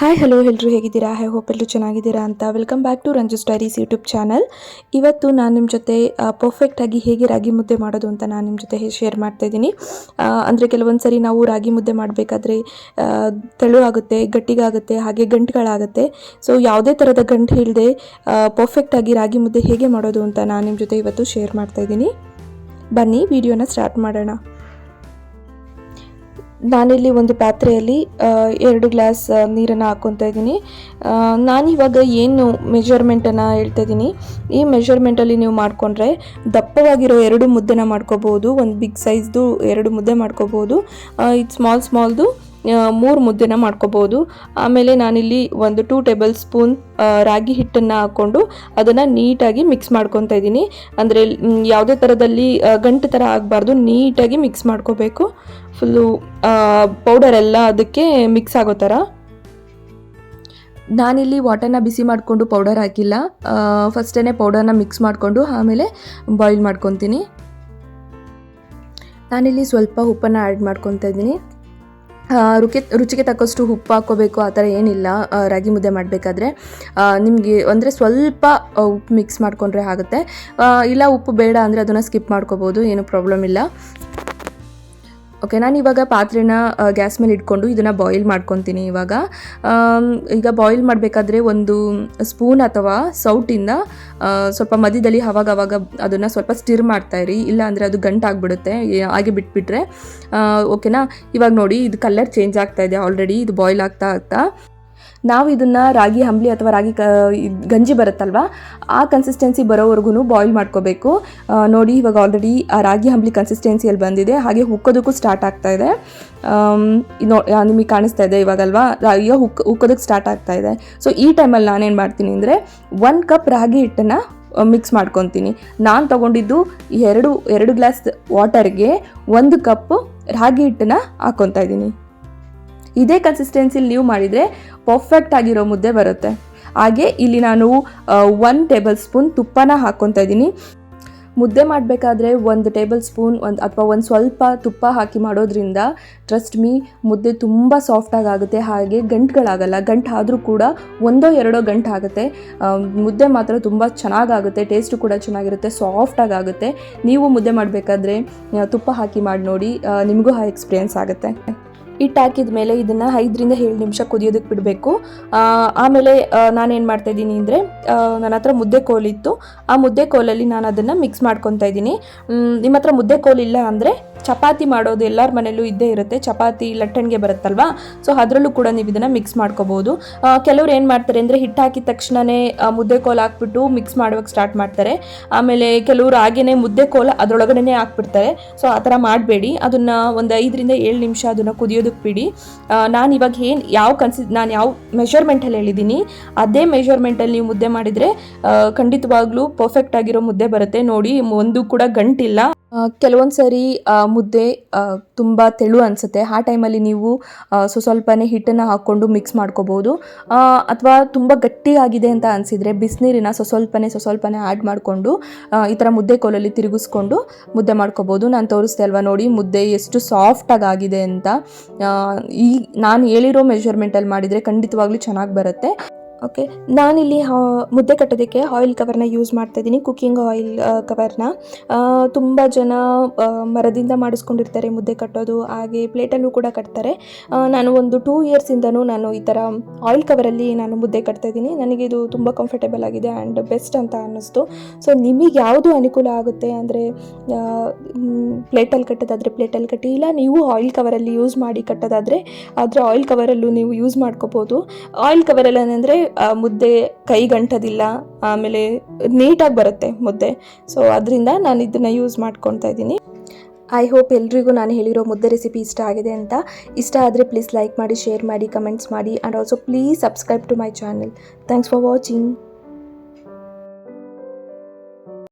Hi hello ಎಲ್ಲರೂ ಹೇಗಿದ್ದೀರಾ? High hope ಎಲ್ಲರೂ ಚೆನ್ನಾಗಿದ್ದೀರಾ ಅಂತ. Welcome back to Ranju stories YouTube channel ಇವತ್ತು ನಾನು ನಿಮ್ಮ ಜೊತೆ ಪರ್ಫೆಕ್ಟಾಗಿ ಹೇಗೆ ರಾಗಿ ಮುದ್ದೆ ಮಾಡೋದು ಅಂತ ನಾನು ನಿಮ್ಮ ಜೊತೆ ಶೇರ್ ಮಾಡ್ತಾ ಇದ್ದೀನಿ. ಅಂದರೆ ಕೆಲವೊಂದು ಸರಿ ನಾವು ರಾಗಿ ಮುದ್ದೆ ಮಾಡಬೇಕಾದ್ರೆ ತೆಳು ಆಗುತ್ತೆ, ಗಟ್ಟಿಗಾಗುತ್ತೆ, ಹಾಗೆ ಗಂಟುಗಳಾಗುತ್ತೆ. ಸೊ ಯಾವುದೇ ಥರದ ಗಂಟು ಇಲ್ಲದೆ ಪರ್ಫೆಕ್ಟಾಗಿ ರಾಗಿ ಮುದ್ದೆ ಹೇಗೆ ಮಾಡೋದು ಅಂತ ನಾನು ನಿಮ್ಮ ಜೊತೆ ಇವತ್ತು ಶೇರ್ ಮಾಡ್ತಾ ಇದ್ದೀನಿ. ಬನ್ನಿ ವಿಡಿಯೋನ ಸ್ಟಾರ್ಟ್ ಮಾಡೋಣ. ನಾನಿಲ್ಲಿ ಒಂದು ಪಾತ್ರೆಯಲ್ಲಿ ಎರಡು ಗ್ಲಾಸ್ ನೀರನ್ನು ಹಾಕ್ಕೊತಾ ಇದ್ದೀನಿ. ನಾನಿವಾಗ ಏನು ಮೆಜರ್ಮೆಂಟನ್ನು ಹೇಳ್ತಾ ಇದ್ದೀನಿ. ಈ ಮೆಜರ್ಮೆಂಟಲ್ಲಿ ನೀವು ಮಾಡಿಕೊಂಡ್ರೆ ದಪ್ಪವಾಗಿರೋ ಎರಡು ಮುದ್ದೆನ ಮಾಡ್ಕೋಬೋದು, ಒಂದು ಬಿಗ್ ಸೈಜ್ದು ಎರಡು ಮುದ್ದೆ ಮಾಡ್ಕೋಬೋದು. ಇದು ಸ್ಮಾಲ್ ಸ್ಮಾಲ್ದು ಮೂರು ಮುದ್ದೆನ ಮಾಡ್ಕೋಬೋದು. ಆಮೇಲೆ ನಾನಿಲ್ಲಿ ಒಂದು ಟೂ ಟೇಬಲ್ ಸ್ಪೂನ್ ರಾಗಿ ಹಿಟ್ಟನ್ನು ಹಾಕ್ಕೊಂಡು ಅದನ್ನು ನೀಟಾಗಿ ಮಿಕ್ಸ್ ಮಾಡ್ಕೊತಾ ಇದ್ದೀನಿ. ಅಂದರೆ ಯಾವುದೇ ಥರದಲ್ಲಿ ಗಂಟು ಥರ ಆಗಬಾರ್ದು, ನೀಟಾಗಿ ಮಿಕ್ಸ್ ಮಾಡ್ಕೋಬೇಕು. ಫುಲ್ಲು ಪೌಡರ್ ಎಲ್ಲ ಅದಕ್ಕೆ ಮಿಕ್ಸ್ ಆಗೋ ಥರ ನಾನಿಲ್ಲಿ ವಾಟರ್ನ ಬಿಸಿ ಮಾಡಿಕೊಂಡು ಪೌಡರ್ ಹಾಕಿಲ್ಲ. ಫಸ್ಟೇ ಪೌಡರ್ನ ಮಿಕ್ಸ್ ಮಾಡಿಕೊಂಡು ಆಮೇಲೆ ಬಾಯ್ಲ್ ಮಾಡ್ಕೊತೀನಿ. ನಾನಿಲ್ಲಿ ಸ್ವಲ್ಪ ಉಪ್ಪನ್ನು ಆ್ಯಡ್ ಮಾಡ್ಕೊತಾ ಇದ್ದೀನಿ. ರುಚಿ ರುಚಿಗೆ ತಕ್ಕಷ್ಟು ಉಪ್ಪು ಹಾಕೋಬೇಕು ಆ ಥರ ಏನಿಲ್ಲ. ರಾಗಿ ಮುದ್ದೆ ಮಾಡಬೇಕಾದ್ರೆ. ನಿಮಗೆ ಅಂದರೆ ಸ್ವಲ್ಪ ಉಪ್ಪು ಮಿಕ್ಸ್ ಮಾಡಿಕೊಂಡ್ರೆ ಆಗುತ್ತೆ. ಇಲ್ಲ ಉಪ್ಪು ಬೇಡ ಅಂದರೆ ಅದನ್ನು ಸ್ಕಿಪ್ ಮಾಡ್ಕೋಬೋದು, ಏನು ಪ್ರಾಬ್ಲಮ್ ಇಲ್ಲ. ಓಕೆ ನಾನು ಇವಾಗ ಪಾತ್ರೆನ ಗ್ಯಾಸ್ ಮೇಲೆ ಇಟ್ಕೊಂಡು ಇದನ್ನು ಬಾಯ್ಲ್ ಮಾಡ್ಕೊತೀನಿ ಇವಾಗ. ಈಗ ಬಾಯ್ಲ್ ಮಾಡಬೇಕಾದ್ರೆ ಒಂದು ಸ್ಪೂನ್ ಅಥವಾ ಸೌಟಿಂದ ಸ್ವಲ್ಪ ಮಧ್ಯದಲ್ಲಿ ಅವಾಗವಾಗ ಅವಾಗ ಅದನ್ನು ಸ್ವಲ್ಪ ಸ್ಟಿರ್ ಮಾಡ್ತಾ ಇರಿ. ಇಲ್ಲ ಅಂದರೆ ಅದು ಗಂಟಾಗ್ಬಿಡುತ್ತೆ ಹಾಗೆ ಬಿಟ್ಬಿಟ್ರೆ. ಓಕೆನಾ ಇವಾಗ ನೋಡಿ, ಇದು ಕಲರ್ ಚೇಂಜ್ ಆಗ್ತಾ ಇದೆ ಆಲ್ರೆಡಿ ಇದು ಬಾಯ್ಲ್ ಆಗ್ತಾ ಆಗ್ತಾ. ನಾವು ಇದನ್ನು ರಾಗಿ ಹಂಬಲಿ ಅಥವಾ ರಾಗಿ ಕ ಗಂಜಿ ಬರುತ್ತಲ್ವ, ಆ ಕನ್ಸಿಸ್ಟೆನ್ಸಿ ಬರೋವರೆಗೂ ಬಾಯ್ಲ್ ಮಾಡ್ಕೋಬೇಕು. ನೋಡಿ ಇವಾಗ ಆಲ್ರೆಡಿ ಆ ರಾಗಿ ಹಂಬ್ಲಿ ಕನ್ಸಿಸ್ಟೆನ್ಸಿಯಲ್ಲಿ ಬಂದಿದೆ, ಹಾಗೆ ಹುಕ್ಕೋದಕ್ಕೂ ಸ್ಟಾರ್ಟ್ ಆಗ್ತಾ ಇದೆ. ನಿಮಗೆ ಕಾಣಿಸ್ತಾ ಇದೆ ಇವಾಗಲ್ವಾ? ರಾಗಿಯ ಹುಕ್ ಹುಕ್ಕೋದಕ್ಕೆ ಸ್ಟಾರ್ಟ್ ಆಗ್ತಾ ಇದೆ. ಸೊ ಈ ಟೈಮಲ್ಲಿ ನಾನೇನು ಮಾಡ್ತೀನಿ ಅಂದರೆ ಒನ್ ಕಪ್ ರಾಗಿ ಹಿಟ್ಟನ್ನು ಮಿಕ್ಸ್ ಮಾಡ್ಕೊತೀನಿ. ನಾನು ತೊಗೊಂಡಿದ್ದು ಎರಡು ಎರಡು ಗ್ಲಾಸ್ ವಾಟರ್ಗೆ ಒಂದು ಕಪ್ ರಾಗಿ ಹಿಟ್ಟನ್ನು ಹಾಕ್ಕೊತಾ ಇದ್ದೀನಿ. ಇದೇ ಕನ್ಸಿಸ್ಟೆನ್ಸಿಲಿ ನೀವು ಮಾಡಿದರೆ ಪರ್ಫೆಕ್ಟ್ ಆಗಿರೋ ಮುದ್ದೆ ಬರುತ್ತೆ. ಹಾಗೆ ಇಲ್ಲಿ ನಾನು ಒನ್ ಟೇಬಲ್ ಸ್ಪೂನ್ ತುಪ್ಪನ ಹಾಕ್ಕೊತಾ ಇದ್ದೀನಿ. ಮುದ್ದೆ ಮಾಡಬೇಕಾದ್ರೆ ಒಂದು ಟೇಬಲ್ ಸ್ಪೂನ್ ಒಂದು ಅಥವಾ ಒಂದು ಸ್ವಲ್ಪ ತುಪ್ಪ ಹಾಕಿ ಮಾಡೋದ್ರಿಂದ ಟ್ರಸ್ಟ್ ಮೀ ಮುದ್ದೆ ತುಂಬ ಸಾಫ್ಟಾಗಿ ಆಗುತ್ತೆ. ಹಾಗೆ ಗಂಟುಗಳಾಗಲ್ಲ, ಗಂಟು ಆದರೂ ಕೂಡ ಒಂದೋ ಎರಡೋ ಗಂಟು ಆಗುತ್ತೆ. ಮುದ್ದೆ ಮಾತ್ರ ತುಂಬ ಚೆನ್ನಾಗಾಗುತ್ತೆ ಟೇಸ್ಟು ಕೂಡ ಚೆನ್ನಾಗಿರುತ್ತೆ ಸಾಫ್ಟಾಗಿ ಆಗುತ್ತೆ. ನೀವು ಮುದ್ದೆ ಮಾಡಬೇಕಾದ್ರೆ ತುಪ್ಪ ಹಾಕಿ ಮಾಡಿ ನೋಡಿ ನಿಮಗೂ ಆ ಎಕ್ಸ್ಪೀರಿಯನ್ಸ್ ಆಗುತ್ತೆ. ಹಿಟ್ಟು ಹಾಕಿದ ಮೇಲೆ ಇದನ್ನು ಐದರಿಂದ ಏಳು ನಿಮಿಷ ಕುದಿಯೋದಕ್ಕೆ ಬಿಡಬೇಕು. ಆಮೇಲೆ ನಾನೇನು ಮಾಡ್ತಾ ಇದ್ದೀನಿ ಅಂದರೆ ನನ್ನ ಹತ್ರ ಮುದ್ದೆ ಕೋಲಿತ್ತು. ಆ ಮುದ್ದೆ ಕೋಲಲ್ಲಿ ನಾನು ಅದನ್ನು ಮಿಕ್ಸ್ ಮಾಡ್ಕೊತಾ ಇದ್ದೀನಿ. ನಿಮ್ಮ ಹತ್ರ ಮುದ್ದೆ ಕೋಲ್ ಇಲ್ಲ ಅಂದರೆ ಚಪಾತಿ ಮಾಡೋದು ಎಲ್ಲರ ಮನೇಲೂ ಇದ್ದೇ ಇರುತ್ತೆ. ಚಪಾತಿ ಲಟ್ಟಣಿಗೆ ಬರುತ್ತಲ್ವಾ? ಸೊ ಅದರಲ್ಲೂ ಕೂಡ ನೀವು ಇದನ್ನು ಮಿಕ್ಸ್ ಮಾಡ್ಕೋಬೋದು. ಕೆಲವ್ರು ಏನು ಮಾಡ್ತಾರೆ ಅಂದರೆ ಹಿಟ್ಟು ಹಾಕಿದ ತಕ್ಷಣವೇ ಮುದ್ದೆ ಕೋಲ್ ಹಾಕ್ಬಿಟ್ಟು ಮಿಕ್ಸ್ ಮಾಡೋಕ್ಕೆ ಸ್ಟಾರ್ಟ್ ಮಾಡ್ತಾರೆ. ಆಮೇಲೆ ಕೆಲವರು ಹಾಗೇನೆ ಮುದ್ದೆ ಕೋಲ ಅದರೊಳಗಡೆ ಹಾಕ್ಬಿಡ್ತಾರೆ. ಸೊ ಆ ಥರ ಮಾಡಬೇಡಿ. ಅದನ್ನು ಒಂದು ಐದರಿಂದ ಏಳು ನಿಮಿಷ ಅದನ್ನು ಕುದಿಯೋದಕ್ಕೆ ಬಿಡಿ. ನಾನು ಇವಾಗ ಏನು ಯಾವ ಕನ್ಸಿ ನಾನು ಯಾವ ಮೆಷರ್ಮೆಂಟಲ್ಲಿ ಹೇಳಿದ್ದೀನಿ ಅದೇ ಮೆಷರ್ಮೆಂಟಲ್ಲಿ ನೀವು ಮುದ್ದೆ ಮಾಡಿದರೆ ಖಂಡಿತವಾಗ್ಲೂ ಪರ್ಫೆಕ್ಟ್ ಆಗಿರೋ ಮುದ್ದೆ ಬರುತ್ತೆ. ನೋಡಿ, ಒಂದು ಕೂಡ ಗಂಟಿಲ್ಲ. ಕೆಲವೊಂದು ಸರಿ ಮುದ್ದೆ ತುಂಬ ತೆಳು ಅನಿಸುತ್ತೆ. ಆ ಟೈಮಲ್ಲಿ ನೀವು ಸೊ ಸ್ವ ಸ್ವಲ್ಪನೇ ಹಿಟ್ಟನ್ನು ಹಾಕ್ಕೊಂಡು ಮಿಕ್ಸ್ ಮಾಡ್ಕೋಬೋದು. ಅಥವಾ ತುಂಬ ಗಟ್ಟಿಯಾಗಿದೆ ಅಂತ ಅನಿಸಿದರೆ ಬಿಸಿನೀರಿನ ಸ್ವಸ್ವಲ್ಪನೇ ಸ್ವಲ್ಪನೇ, ಸೊ ಸ್ವಲ್ಪನೇ ಆ್ಯಡ್ ಮಾಡಿಕೊಂಡು ಈ ಥರ ಮುದ್ದೆ ಕೋಲಲ್ಲಿ ತಿರುಗಿಸ್ಕೊಂಡು ಮುದ್ದೆ ಮಾಡ್ಕೋಬೋದು. ನಾನು ತೋರಿಸ್ದೆ ಅಲ್ವಾ ನೋಡಿ, ಮುದ್ದೆ ಎಷ್ಟು ಸಾಫ್ಟಾಗಿ ಆಗಿದೆ ಅಂತ. ಈ, ನಾನು ಹೇಳಿರೋ ಮೆಷರ್ಮೆಂಟಲ್ಲಿ ಮಾಡಿದರೆ ಖಂಡಿತವಾಗ್ಲೂ ಚೆನ್ನಾಗಿ ಬರುತ್ತೆ. ಓಕೆ ನಾನಿಲ್ಲಿ ಮುದ್ದೆ ಕಟ್ಟೋದಕ್ಕೆ ಆಯಿಲ್ ಕವರ್ನ ಯೂಸ್ ಮಾಡ್ತಾ ಇದ್ದೀನಿ ಕುಕ್ಕಿಂಗ್ ಆಯಿಲ್ ಕವರ್ನ ತುಂಬ ಜನ ಮರದಿಂದ ಮಾಡಿಸ್ಕೊಂಡಿರ್ತಾರೆ ಮುದ್ದೆ ಕಟ್ಟೋದು, ಹಾಗೆ ಪ್ಲೇಟಲ್ಲೂ ಕೂಡ ಕಟ್ತಾರೆ. ನಾನು ಒಂದು ಟೂ ಇಯರ್ಸಿಂದನೂ ನಾನು ಈ ಥರ ಆಯಿಲ್ ಕವರಲ್ಲಿ ನಾನು ಮುದ್ದೆ ಕಟ್ತಾ ಇದ್ದೀನಿ. ನನಗೆ ಇದು ತುಂಬ ಕಂಫರ್ಟೇಬಲ್ ಆಗಿದೆ ಆ್ಯಂಡ್ ಬೆಸ್ಟ್ ಅಂತ ಅನ್ನಿಸ್ತು. ಸೊ ನಿಮಗೆ ಯಾವುದು ಅನುಕೂಲ ಆಗುತ್ತೆ ಅಂದರೆ ಪ್ಲೇಟಲ್ಲಿ ಕಟ್ಟೋದಾದರೆ ಪ್ಲೇಟಲ್ಲಿ ಕಟ್ಟಿ, ಇಲ್ಲ ನೀವು ಆಯಿಲ್ ಕವರಲ್ಲಿ ಯೂಸ್ ಮಾಡಿ ಕಟ್ಟೋದಾದರೆ ಅದರ ಆಯಿಲ್ ಕವರಲ್ಲೂ ನೀವು ಯೂಸ್ ಮಾಡ್ಕೋಬೋದು. ಆಯಿಲ್ ಕವರಲ್ಲಿ ಏನಂದರೆ ಮುದ್ದೆ ಕೈ ಗಂಟೋದಿಲ್ಲ ಆಮೇಲೆ ನೀಟಾಗಿ ಬರುತ್ತೆ ಮುದ್ದೆ. ಸೊ ಅದರಿಂದ ನಾನು ಇದನ್ನು ಯೂಸ್ ಮಾಡ್ಕೊತಾ ಇದ್ದೀನಿ. ಐ ಹೋಪ್ ಎಲ್ರಿಗೂ ನಾನು ಹೇಳಿರೋ ಮುದ್ದೆ ರೆಸಿಪಿ ಇಷ್ಟ ಆಗಿದೆ ಅಂತ. ಇಷ್ಟ ಆದರೆ ಪ್ಲೀಸ್ ಲೈಕ್ ಮಾಡಿ ಶೇರ್ ಮಾಡಿ ಕಮೆಂಟ್ಸ್ ಮಾಡಿ and also please subscribe to my channel thanks for watching